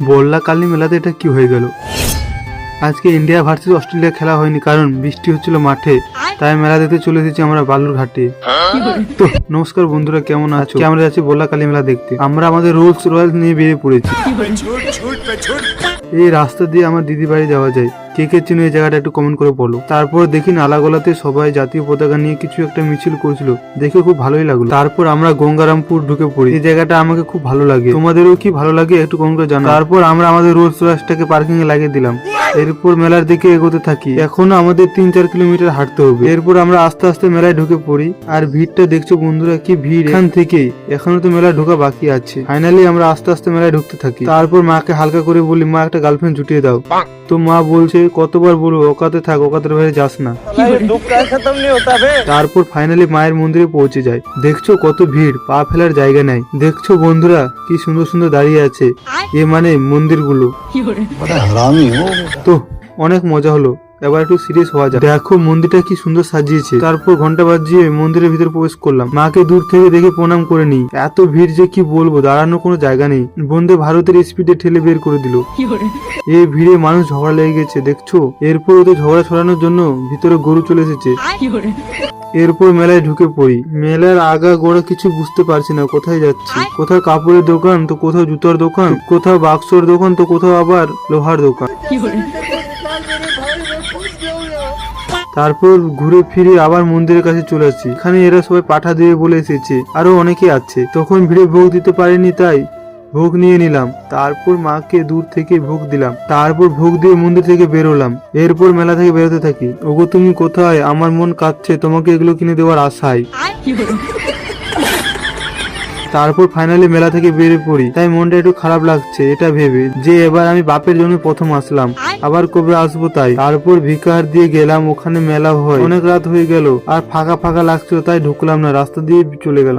বললা কালী মেলাতে এটা কি হয়ে গেল? আজকে ইন্ডিয়া ভার্সেস অস্ট্রেলিয়া খেলা হয়নি, কারণ বৃষ্টি হচ্ছিল মাঠে। তাই মেলা দেখতে চলে এসেছি আমরা বালুর ঘাটে। তো, নমস্কার বন্ধুরা, কেমন আছো? আমরা যাচ্ছি বললা কালী মেলা দেখতে। আমরা আমাদের রোলস রয়েলস নিয়ে বেরিয়ে পড়েছি। এই রাস্তা দিয়ে আমার দিদি বাড়ি যাওয়া যায়। কে কে চিনো এই জায়গাটা একটু কমেন্ট করে বলো। তারপর দেখি নালাগোলাতে সবাই জাতীয় পতাকা নিয়ে কিছু একটা মিছিল করছিল। দেখে খুব ভালোই লাগল। তারপর আমরা গঙ্গারামপুর ঢুকে পড়ি। এই জায়গাটা আমাকে খুব ভালো লাগে। তোমাদেরও কি ভালো লাগে একটু কমেন্ট করে জানাও। তারপর আমরা আমাদের রোলস রয়্যালসটাকে পার্কিং এ লাগিয়ে দিলাম। এরপর মেলার দিকে এগোতে থাকি। এখনও আমাদের তিন চার কিলোমিটার হাঁটতে হবে। এরপর আমরা আস্তে আস্তে মেলায় ঢুকে পড়ি। আর ভিড়টা দেখছ বন্ধুরা কি ভিড়। এখান থেকেই। এখনও তো মেলায় ঢোকা বাকি আছে। ফাইনালি আমরা আস্তে আস্তে মেলায় ঢুকতে থাকি। তারপর মাকে হালকা করে বলি মা একটা গার্লফ্রেন্ড জুটিয়ে দাও। তো মা বলছে কতবার বলব ওকাতে থাক ওকাতের বাইরে যাস না। তারপর ফাইনালি মায়ের মন্দিরে পৌঁছে যায়। দেখছ কত ভিড় পা ফেলার জায়গা নাই। দেখছ বন্ধুরা কি সুন্দর সুন্দর দাঁড়িয়ে আছে। এ মানে মন্দিরগুলো। তো অনেক মজা হলো। এবার একটু সিরিয়াস হওয়া যায় দেখো মন্দিরটা কি সুন্দর সাজিয়েছে। তারপর ঘণ্টা বাজিয়ে মন্দিরের ভিতরে প্রবেশ করলাম। মাকে দূর থেকে দেখে প্রণাম করে নিই। এত ভিড় যে কি বলব দাঁড়ানোর কোনো জায়গা নেই। বন্দে ভারতের স্পিডে ঠেলে বের করে দিল। এই ভিড়ে মানুষ ঝগড়া লেগে গেছে দেখছ? এরপর ওদের ঝগড়া ছড়ানোর জন্য ভিতরে গরু চলে এসেছে। এরপর মেলায় ঢুকে পড়ি। মেলার আগা গোড়া কিছু বুঝতে পারছি না কোথায় যাচ্ছি? কোথাও কাপড়ের দোকান তো কোথাও জুতার দোকান কোথাও বাক্সর দোকান তো কোথাও আবার লোহার দোকান। তারপর ঘুরে ফিরে আবার মন্দিরের কাছে চলে আসছি। এখানে এরা সবাই পাঠা দিয়ে বলে এসেছে, আরও অনেকে আছে। তখন ভিড়ে ভোগ দিতে পারেনি তাই ভোগ নিয়ে নিলাম। তারপর মাকে দূর থেকে ভোগ দিলাম। তারপর ভোগ দিয়ে মন্দির থেকে বেরোলাম এরপর মেলা থেকে বেরোতে থাকি। ওগো তুমি কোথায়? আমার মন কাঁদছে তোমাকে এগুলো কিনে দেওয়ার আশায়। তারপর ফাইনালি মেলা থেকে বেরিয়ে পড়ি। তাই মনটা একটু খারাপ লাগছে, এটা ভেবে। যে এবার আমি বাপের জন্য প্রথম আসলাম। আবার কবে আসব তাই? তারপর ভিকার দিয়ে গেলাম, ওখানে মেলা হয়। অনেক রাত হয়ে গেল, আর ফাঁকা ফাঁকা লাগছিল, তাই ঢুকলাম না। রাস্তা দিয়ে চলে গেলাম।